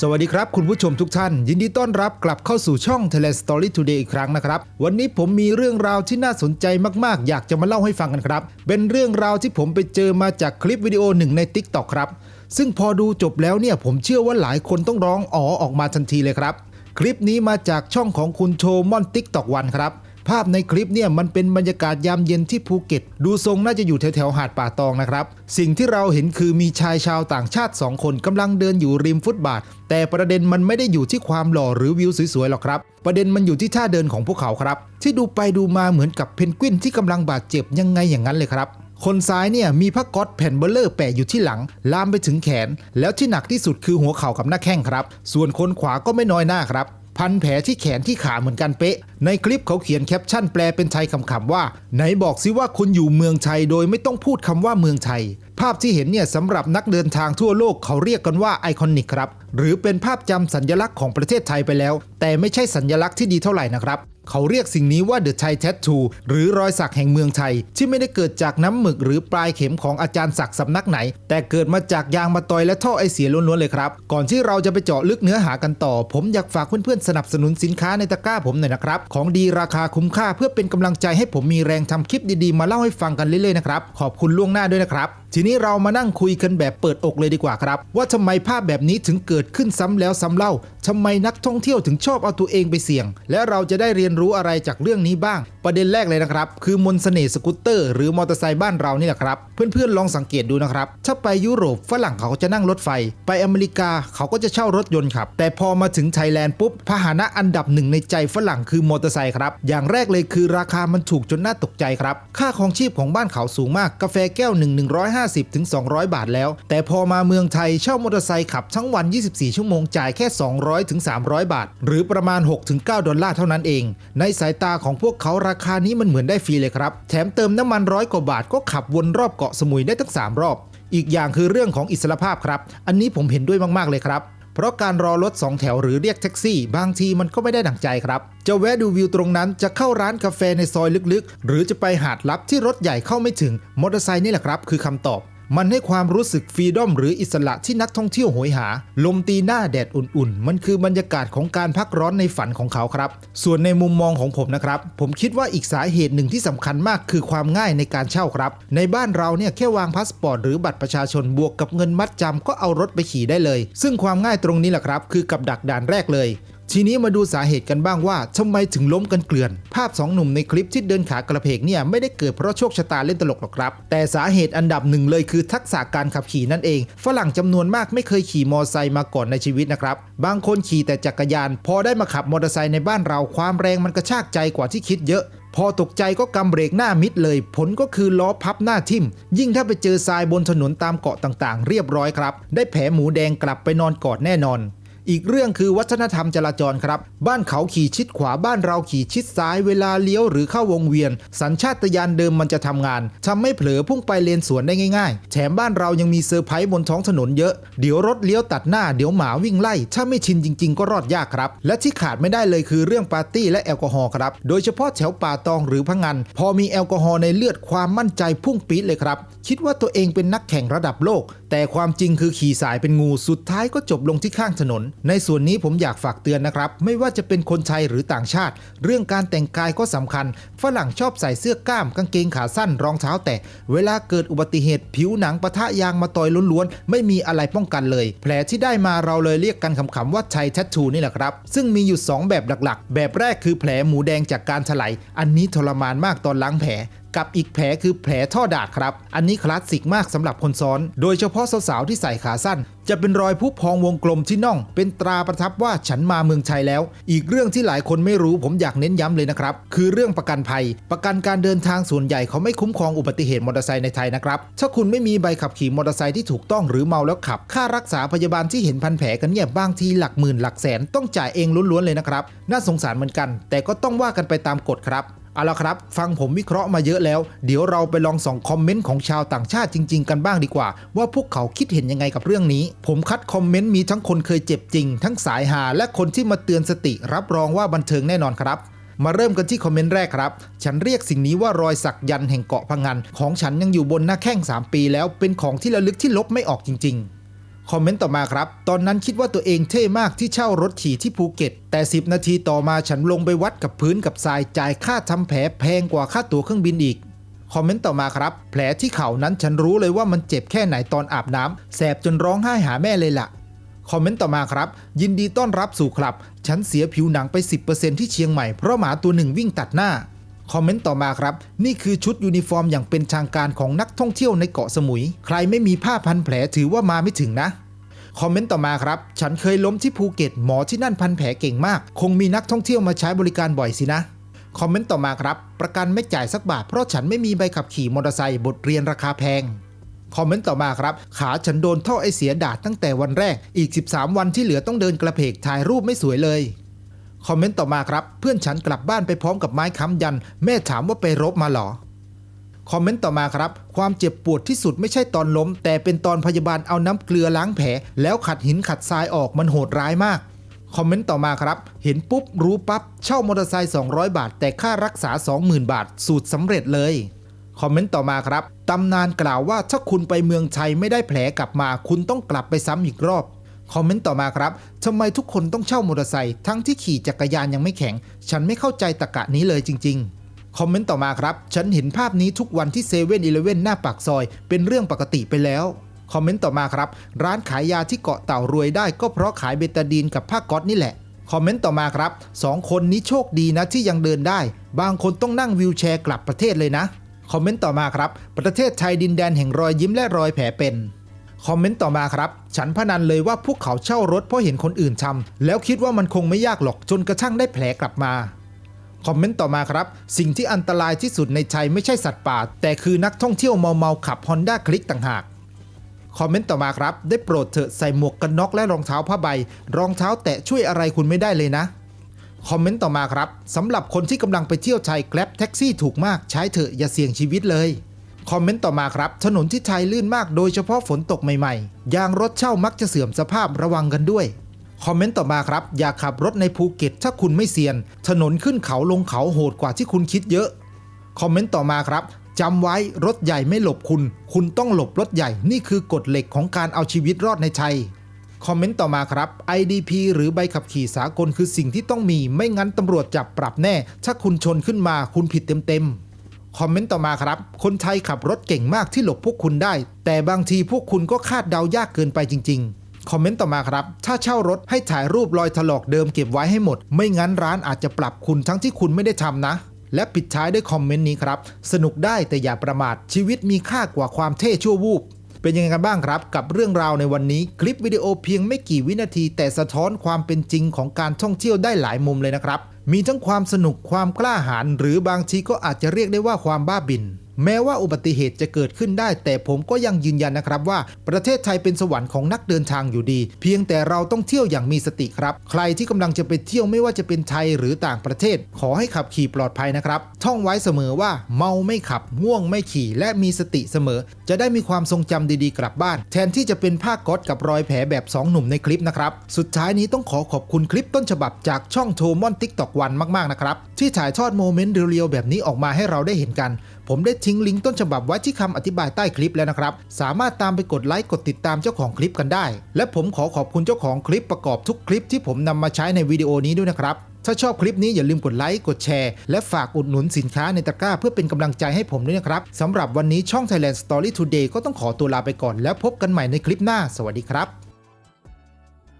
สวัสดีครับคุณผู้ชมทุกท่าน ยินดีต้อนรับกลับเข้าสู่ช่อง Thailand Story Today อีกครั้งนะครับ วันนี้ผมมีเรื่องราวที่น่าสนใจมากๆ อยากจะมาเล่าให้ฟังกันครับ เป็นเรื่องราวที่ผมไปเจอมาจากคลิปวิดีโอหนึ่งใน TikTok ครับ ซึ่งพอดูจบแล้วเนี่ยผมเชื่อว่าหลายคนต้องร้องอ๋อออกมาทันทีเลยครับ คลิปนี้มาจากช่องของคุณโชมอน TikTok วันครับ ภาพในคลิปเนี่ยมันเป็นบรรยากาศยามเย็นที่ภูเก็ต ดูทรงน่าจะอยู่แถวๆหาดป่าตองนะครับ สิ่งที่เราเห็นคือมีชายชาวต่างชาติ 2 คนกำลังเดินอยู่ริมฟุตบาท แต่ประเด็นมันไม่ได้อยู่ที่ความหล่อหรือวิวสวยๆหรอกครับ ประเด็นมันอยู่ที่ท่าเดินของพวกเขาครับ ที่ดูไปดูมาเหมือนกับเพนกวินที่กำลังบาดเจ็บยังไงอย่างนั้นเลยครับคนซ้ายเนี่ยมีผ้าก๊อตแผ่นเบลเลอร์แปะอยู่ที่หลัง ลามไปถึงแขน แล้วที่หนักที่สุดคือหัวเข่ากับหน้าแข้งครับ ส่วนคนขวาก็ไม่น้อยหน้าครับ พันแผลที่แขนที่ขาเหมือนกันเป๊ะ ในคลิปเขาเขียนแคปชั่นแปลเป็นไทยคำๆว่า ไหนบอกซิว่าคุณอยู่เมืองไทยโดยไม่ต้องพูดคำว่าเมืองไทยภาพที่เห็นเนี่ยสำหรับนักเดินทางทั่วโลกเขาเรียกกันว่าไอคอนิกครับ หรือเป็นภาพจำสัญลักษณ์ของประเทศไทยไปแล้ว แต่ไม่ใช่สัญลักษณ์ที่ดีเท่าไหร่นะครับ เขาเรียกสิ่งนี้ว่า The Thai Tattoo หรือรอยสักแห่งเมืองไทยที่ไม่ได้เกิดจากน้ำหมึกหรือปลายเข็มของอาจารย์ศักดิ์สำนักไหน แต่เกิดมาจากยางมาตอยและท่อไอเสียล้วนๆเลยครับ ก่อนที่เราจะไปเจาะลึกเนื้อหากันต่อ ผมอยากฝากเพื่อนๆสนับสนุนสินค้าในตะกร้าผมหน่อยนะครับ ของดีราคาคุ้มค่าเพื่อเป็นกำลังใจให้ผมมีแรงทำคลิปดีๆ มาเล่าให้ฟังกันเรื่อยๆนะครับขอบคุณล่วงหน้าด้วยนะครับทีนี้เรามานั่งคุยกันแบบเปิดอกเลยดีกว่าครับ ว่าทำไมภาพแบบนี้ถึงเกิดขึ้นซ้ำแล้วซ้ำเล่าทำไมนักท่องเที่ยวถึงชอบเอาตัวเองไปเสี่ยง และเราจะได้เรียนรู้อะไรจากเรื่องนี้บ้าง ประเด็นแรกเลยนะครับ คือมนต์เสน่ห์สกูตเตอร์หรือมอเตอร์ไซค์บ้านเรานี่แหละครับ เพื่อนๆลองสังเกตดูนะครับ ถ้าไปยุโรปฝรั่งเขาจะนั่งรถไฟ ไปอเมริกาเขาก็จะเช่ารถยนต์ขับแต่พอมาถึงไทยแลนด์ปุ๊บพาหนะอันดับหนึ่งในใจฝรั่งคือมอเตอร์ไซค์ครับอย่างแรกเลยคือราคามันถูกจนน่าตกใจครับค่าของชีพของบ้านเขาสูงมากกาแฟแก้วหนึ่ง150ถึง200 บาทแล้ว แต่พอมาเมืองไทยเช่ามอเตอร์ไซค์ขับทั้งวัน 24 ชั่วโมงจ่ายแค่ 200ถึง300 บาท หรือประมาณ 6-9 ดอลลาร์เท่านั้นเองในสายตาของพวกเขาราคานี้มันเหมือนได้ฟรีเลยครับ แถมเติมน้ำมันร้อยกว่าบาทก็ขับวนรอบเกาะสมุยได้ทั้ง 3 รอบ อีกอย่างคือเรื่องของอิสรภาพครับ อันนี้ผมเห็นด้วยมาก ๆ เลยครับ เพราะการรอรถ 2 แถวหรือเรียกแท็กซี่ บางทีมันก็ไม่ได้ดั่งใจครับ จะแวะดูวิวตรงนั้นจะเข้าร้านกาแฟในซอยลึกๆ หรือจะไปหาดลับที่รถใหญ่เข้าไม่ถึงมอเตอร์ไซค์นี่แหละครับ คือคำตอบ มันให้ความรู้สึกฟรีดอมหรืออิสระที่นักท่องเที่ยวโหยหา ลมตีหน้าแดดอุ่นๆ มันคือบรรยากาศของการพักร้อนในฝันของเขาครับ ส่วนในมุมมองของผมนะครับ ผมคิดว่าอีกสาเหตุหนึ่งที่สำคัญมากคือความง่ายในการเช่าครับ ในบ้านเราเนี่ยแค่วางพาสปอร์ตหรือบัตรประชาชนบวกกับเงินมัดจำก็เอารถไปขี่ได้เลย ซึ่งความง่ายตรงนี้แหละครับ คือกับดักด่านแรกเลย ทีนี้มาดูสาเหตุกันบ้างว่าทำไมถึงล้มกันเกลื่อน ภาพสองหนุ่มในคลิปที่เดินขากระเพกเนี่ยไม่ได้เกิดเพราะโชคชะตาเล่นตลกหรอกครับ แต่สาเหตุอันดับหนึ่งเลยคือทักษะการขับขี่นั่นเอง ฝรั่งจำนวนมากไม่เคยขี่มอเตอร์ไซค์มาก่อนในชีวิตนะครับ บางคนขี่แต่จักรยาน พอได้มาขับมอเตอร์ไซค์ในบ้านเราความแรงมันกระชากใจกว่าที่คิดเยอะพอตกใจก็กำเบรกหน้ามิดเลย ผลก็คือล้อพับหน้าทิ่ม ยิ่งถ้าไปเจอทรายบนถนนตามเกาะต่างๆ เรียบร้อยครับ ได้แผลหมูแดงกลับไปนอนกอดแน่นอน อีกเรื่องคือวัฒนธรรมจราจรครับ บ้านเขาขี่ชิดขวาบ้านเราขี่ชิดซ้ายเวลาเลี้ยวหรือเข้าวงเวียน สัญชาตญาณเดิมมันจะทำงานทำให้เผลอพุ่งไปเลนสวนได้ง่าย ๆ แถมบ้านเรายังมีเซอร์ไพรส์บนท้องถนนเยอะ เดี๋ยวรถเลี้ยวตัดหน้าเดี๋ยวหมาวิ่งไล่ ถ้าไม่ชินจริง ๆ ก็รอดยากครับ และที่ขาดไม่ได้เลยคือเรื่องปาร์ตี้และแอลกอฮอล์ครับ โดยเฉพาะแถวป่าตองหรือพังงานพอมีแอลกอฮอล์ในเลือดความมั่นใจพุ่งปี๊ดเลยครับ คิดว่าตัวเองเป็นนักแข่งระดับโลก แต่ความจริงคือขี่สายเป็นงูสุดท้ายก็จบลงที่ข้างถนนในส่วนนี้ผมอยากฝากเตือนนะครับ ไม่ว่าจะเป็นคนไทยหรือต่างชาติ เรื่องการแต่งกายก็สำคัญ ฝรั่งชอบใส่เสื้อกล้ามกางเกงขาสั้นรองเท้าแตะเวลาเกิดอุบัติเหตุผิวหนังปะทะยางมาตอยล้วนๆ ไม่มีอะไรป้องกันเลย แผลที่ได้มาเราเลยเรียกกันขำๆว่าไทยแททูนี่แหละครับ ซึ่งมีอยู่ 2 แบบหลักๆ แบบแรกคือแผลหมูแดงจากการถลายอันนี้ทรมานมากตอนล้างแผลกับอีกแผลคือแผลท่อดาดครับ อันนี้คลาสสิกมากสำหรับคนซ้อน โดยเฉพาะสาวๆที่ใส่ขาสั้น จะเป็นรอยผู้พองวงกลมที่น่อง เป็นตราประทับว่าฉันมาเมืองไทยแล้ว อีกเรื่องที่หลายคนไม่รู้ผมอยากเน้นย้ำเลยนะครับ คือเรื่องประกันภัย ประกันการเดินทางส่วนใหญ่เขาไม่คุ้มครองอุบัติเหตุมอเตอร์ไซค์ในไทยนะครับ ถ้าคุณไม่มีใบขับขี่มอเตอร์ไซค์ที่ถูกต้องหรือเมาแล้วขับ ค่ารักษาพยาบาลที่เห็นพันแผลกันเนี่ยบางทีหลักหมื่นหลักแสนต้องจ่ายเองล้วนๆเลยนะครับ น่าสงสารเหมือนกัน แต่ก็ต้องว่ากันไปตามกฎครับ เอาละครับ ฟังผมวิเคราะห์มาเยอะแล้ว เดี๋ยวเราไปลองส่องคอมเมนต์ของชาวต่างชาติจริง ๆ กันบ้างดีกว่า ว่าพวกเขาคิดเห็นยังไงกับเรื่องนี้ ผมคัดคอมเมนต์มีทั้งคนเคยเจ็บจริง ทั้งสายหาและคนที่มาเตือนสติรับรองว่าบันเทิงแน่นอนครับมาเริ่มกันที่คอมเมนต์แรกครับ ฉันเรียกสิ่งนี้ว่ารอยสักยันแห่งเกาะพังงันของฉันยังอยู่บนหน้าแข้ง 3 ปีแล้วเป็นของที่ระลึกที่ลบไม่ออกจริง ๆ คอมเมนต์ต่อมาครับ ตอนนั้นคิดว่าตัวเองเท่มากที่เช่ารถขี่ที่ภูเก็ต แต่ 10 นาทีต่อมาฉันลงไปวัดกับพื้นกับทรายจ่ายค่าทำแผลแพงกว่าค่าตั๋วเครื่องบินอีกคอมเมนต์ต่อมาครับ แผลที่เข่านั้นฉันรู้เลยว่ามันเจ็บแค่ไหนตอนอาบน้ำแสบจนร้องไห้หาแม่เลยล่ะคอมเมนต์ต่อมาครับ ยินดีต้อนรับสู่คลับ ฉันเสียผิวหนังไป 10%ที่เชียงใหม่เพราะหมาตัวหนึ่งวิ่งตัดหน้า คอมเมนต์ต่อมาครับ นี่คือชุดยูนิฟอร์มอย่างเป็นทางการของนักท่องเที่ยวในเกาะสมุย ใครไม่มีผ้าพันแผลถือว่ามาไม่ถึงนะคอมเมนต์ต่อมาครับ ฉันเคยล้มที่ภูเก็ตหมอที่นั่นพันแผลเก่งมาก คงมีนักท่องเที่ยวมาใช้บริการบ่อยสินะ คอมเมนต์ต่อมาครับ ประกันไม่จ่ายสักบาทเพราะฉันไม่มีใบขับขี่มอเตอร์ไซค์บทเรียนราคาแพง คอมเมนต์ต่อมาครับ ขาฉันโดนท่อไอเสียดาดตั้งแต่วันแรก อีก 13 วันที่เหลือต้องเดินกระเพกถ่ายรูปไม่สวยเลย คอมเมนต์ต่อมาครับ เพื่อนฉันกลับบ้านไปพร้อมกับไม้ค้ำยัน แม่ถามว่าไปรบมาหรอ คอมเมนต์ต่อมาครับ ความเจ็บปวดที่สุดไม่ใช่ตอนล้ม แต่เป็นตอนพยาบาลเอาน้ำเกลือล้างแผล แล้วขัดหินขัดทรายออกมันโหดร้ายมาก คอมเมนต์ต่อมาครับ เห็นปุ๊บรู้ปั๊บเช่ามอเตอร์ไซค์200 บาท แต่ค่ารักษา 20,000 บาท สูตรสำเร็จเลยคอมเมนต์ต่อมาครับ ตำนานกล่าวว่าถ้าคุณไปเมืองไทยไม่ได้แผลกลับมา คุณต้องกลับไปซ้ำอีกรอบ คอมเมนต์ต่อมาครับทำไมทุกคนต้องเช่ามอเตอร์ไซค์ทั้งที่ขี่จักรยานยังไม่แข็ง ฉันไม่เข้าใจตะกะนี้เลยจริง ๆคอมเมนต์ต่อมาครับ ฉันเห็นภาพนี้ทุกวันที่เซเว่นอีเลเว่นหน้าปากซอย เป็นเรื่องปกติไปแล้ว คอมเมนต์ต่อมาครับ ร้านขายยาที่เกาะเต่ารวยได้ก็เพราะขายเบตาดีนกับผ้าก๊อตนี่แหละ คอมเมนต์ต่อมาครับสองคนนี้โชคดีนะที่ยังเดินได้ บางคนต้องนั่งวีลแชร์กลับประเทศเลยนะ คอมเมนต์ต่อมาครับ ประเทศไทยดินแดนแห่งรอยยิ้มและรอยแผลเป็น คอมเมนต์ต่อมาครับ ฉันพนันเลยว่าพวกเขาเช่ารถเพราะเห็นคนอื่นทำแล้วคิดว่ามันคงไม่ยากหรอกจนกระทั่งได้แผลกลับมาคอมเมนต์ต่อมาครับ สิ่งที่อันตรายที่สุดในไทยไม่ใช่สัตว์ป่า แต่คือนักท่องเที่ยวเมาเมาขับฮอนด้าคลิกต่างหาก คอมเมนต์ต่อมาครับ ได้โปรดเถอะใส่หมวกกันน็อกและรองเท้าผ้าใบ รองเท้าแตะช่วยอะไรคุณไม่ได้เลยนะ คอมเมนต์ต่อมาครับสำหรับคนที่กำลังไปเที่ยวไทยแกล็บแท็กซี่ถูกมากใช้เถอะอย่าเสี่ยงชีวิตเลย คอมเมนต์ต่อมาครับ ถนนที่ไทยลื่นมากโดยเฉพาะฝนตกใหม่ๆ ยางรถเช่ามักจะเสื่อมสภาพระวังกันด้วย คอมเมนต์ต่อมาครับ อย่าขับรถในภูเก็ตถ้าคุณไม่เซียน ถนนขึ้นเขาลงเขาโหดกว่าที่คุณคิดเยอะ คอมเมนต์ต่อมาครับจำไว้รถใหญ่ไม่หลบคุณ คุณต้องหลบรถใหญ่นี่คือกฎเหล็กของการเอาชีวิตรอดในไทยคอมเมนต์ต่อมาครับ IDP หรือใบขับขี่สากลคือสิ่งที่ต้องมี ไม่งั้นตำรวจจับปรับแน่ ถ้าคุณชนขึ้นมาคุณผิดเต็มๆ คอมเมนต์ต่อมาครับ คนไทยขับรถเก่งมากที่หลบพวกคุณได้ แต่บางทีพวกคุณก็คาดเดายากเกินไปจริง ๆคอมเมนต์ต่อมาครับ ถ้าเช่ารถให้ถ่ายรูปรอยถลอกเดิมเก็บไว้ให้หมด ไม่งั้นร้านอาจจะปรับคุณทั้งที่คุณไม่ได้ทำนะ และปิดท้ายด้วยคอมเมนต์นี้ครับ สนุกได้แต่อย่าประมาทชีวิตมีค่ากว่าความเท่ชั่ววูบ เป็นยังไงกันบ้างครับ กับเรื่องราวในวันนี้ คลิปวิดีโอเพียงไม่กี่วินาที แต่สะท้อนความเป็นจริงของการท่องเที่ยวได้หลายมุมเลยนะครับ มีทั้งความสนุกความกล้าหาญหรือบางทีก็อาจจะเรียกได้ว่าความบ้าบิน แม้ว่าอุบัติเหตุจะเกิดขึ้นได้ แต่ผมก็ยังยืนยันนะครับว่า ประเทศไทยเป็นสวรรค์ของนักเดินทางอยู่ดี เพียงแต่เราต้องเที่ยวอย่างมีสติครับ ใครที่กำลังจะไปเที่ยวไม่ว่าจะเป็นไทยหรือต่างประเทศ ขอให้ขับขี่ปลอดภัยนะครับ ท่องไว้เสมอว่าเมาไม่ขับง่วงไม่ขี่ และมีสติเสมอ จะได้มีความทรงจำดีๆกลับบ้าน แทนที่จะเป็นผ้าก๊อตกับรอยแผลแบบสองหนุ่มในคลิปนะครับสุดท้ายนี้ต้องขอขอบคุณคลิปต้นฉบับจากช่องโทมอนทิกตอกวันมากๆนะครับที่ถ่ายทอดโมเมนต์เรียวๆแบบนี้ออกมาให้เราได้เห็นกัน ผมได้ทิ้งลิงก์ต้นฉบับไว้ที่คำอธิบายใต้คลิปแล้วนะครับ สามารถตามไปกดไลค์กดติดตามเจ้าของคลิปกันได้ และผมขอขอบคุณเจ้าของคลิปประกอบทุกคลิปที่ผมนำมาใช้ในวิดีโอนี้ด้วยนะครับถ้าชอบคลิปนี้อย่าลืมกดไลค์ กดแชร์ และฝากอุดหนุนสินค้าในตะกร้าเพื่อเป็นกำลังใจให้ผมด้วยนะครับ สำหรับวันนี้ช่อง Thailand Story Today ก็ต้องขอตัวลาไปก่อนแล้วพบกันใหม่ในคลิปหน้า สวัสดีครับ